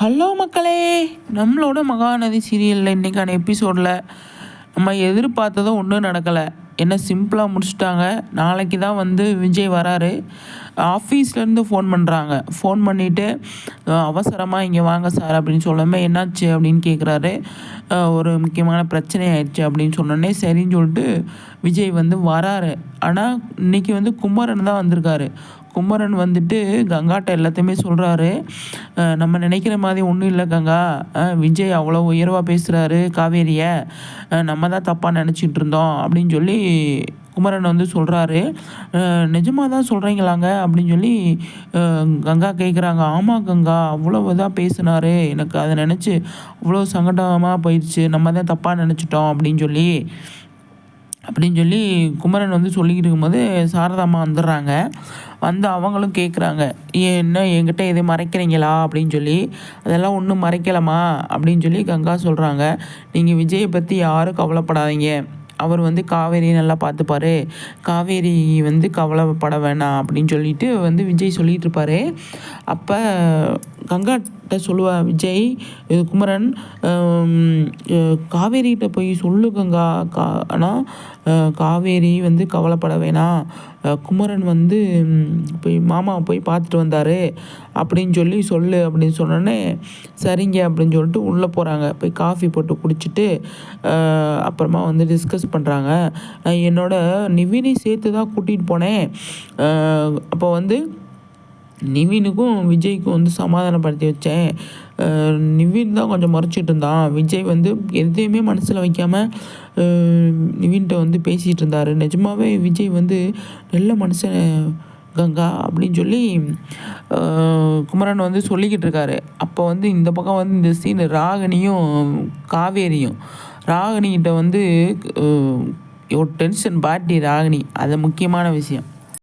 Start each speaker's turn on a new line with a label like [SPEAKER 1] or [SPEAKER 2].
[SPEAKER 1] Hello மக்களே. நம்மளோட மகாநதி சீரியலில் இன்றைக்கான எபிசோடில் நம்ம எதிர்பார்த்ததும் ஒன்றும் நடக்கலை. என்ன சிம்பிளாக முடிச்சுட்டாங்க. நாளைக்கு தான் வந்து விஜய் வராரு. ஆஃபீஸ்லேருந்து ஃபோன் பண்ணுறாங்க ஃபோன் பண்ணிவிட்டு அவசரமாக இங்கே வாங்க சார் அப்படின்னு சொல்லாமல் என்னாச்சு அப்படின்னு கேட்குறாரு ஒரு முக்கியமான பிரச்சனை ஆயிடுச்சு அப்படின்னு சொன்னோடனே சரின்னு சொல்லிட்டு விஜய் வந்து வராரு. ஆனால் இன்றைக்கி வந்து குமரன் தான் வந்திருக்காரு. குமரன் வந்துட்டு கங்காட்ட எல்லாத்தையுமே சொல்கிறாரு நம்ம நினைக்கிற மாதிரி ஒன்றும் இல்லை கங்கா. விஜய் அவ்வளோ உயர்வாக பேசுகிறாரு காவேரியை. நம்ம தான் தப்பாக நினச்சிட்டு இருந்தோம் அப்படின்னு சொல்லி குமரன் வந்து சொல்கிறாரு நிஜமாக தான் சொல்கிறீங்களாங்க அப்படின்னு சொல்லி கங்கா கேட்குறாங்க ஆமாம் கங்கா அவ்வளோ இதாக பேசினாரு. எனக்கு அதை நினச்சி அவ்வளோ சங்கடமாக போயிடுச்சு. நம்ம தான் தப்பாக நினச்சிட்டோம் அப்படின்னு சொல்லி. அப்படின்னு சொல்லி குமரன் வந்து சொல்லிக்கிட்டு இருக்கும்போது சாரதாம்மா வந்துடுறாங்க. வந்து அவங்களும் கேட்குறாங்க என்ன என்கிட்ட எது மறைக்கிறீங்களா? அப்படின்னு சொல்லி அதெல்லாம் ஒன்றும் மறைக்கலாமா அப்படின்னு சொல்லி கங்கா சொல்கிறாங்க நீங்கள் விஜயை பற்றி யாரும் கவலைப்படாதீங்க. அவர் வந்து காவேரி நல்லா பார்த்துப்பார். காவேரி வந்து கவலைப்பட வேணாம் அப்படின்னு சொல்லிட்டு வந்து விஜய் சொல்லிகிட்டு இருப்பார். அப்போ கங்காட்ட சொல்லுவா விஜய் குமரன் காவேரிகிட்ட போய் சொல்லு கங்கா கா ஆனால் காவேரி வந்து கவலைப்பட வேணாம் குமரன் வந்து போய் மாமாவை போய் பார்த்துட்டு வந்தார். அப்படின்னு சொல்லி சொல்லு அப்படின்னு சொன்னோடனே சரிங்க அப்படின்னு சொல்லிட்டு உள்ளே போகிறாங்க போய் காஃபி போட்டு குடிச்சிட்டு அப்புறமா வந்து டிஸ்கஸ் பண்ணுறாங்க என்னோட நிவினை சேர்த்து தான் கூட்டிகிட்டு போனேன் அப்போ வந்து நிவினுக்கும் விஜய்க்கும் வந்து சமாதானப்படுத்தி வச்சேன். நிவின் தான் கொஞ்சம் மறைச்சிட்டு இருந்தான். விஜய் வந்து எதையுமே மனசில் வைக்காமல் நிவின்கிட்ட வந்து பேசிகிட்டு இருந்தார். நிஜமாகவே விஜய் வந்து நல்ல மனுஷன் கங்கா அப்படின்னு சொல்லி குமரன் வந்து சொல்லிக்கிட்டு இருக்காரு. அப்போ வந்து இந்த பக்கம் வந்து இந்த சீன் ராகினியும் காவேரியும். ராகினிகிட்ட வந்து ஒரு டென்ஷன் பாட்டி ராகினி அது முக்கியமான விஷயம்.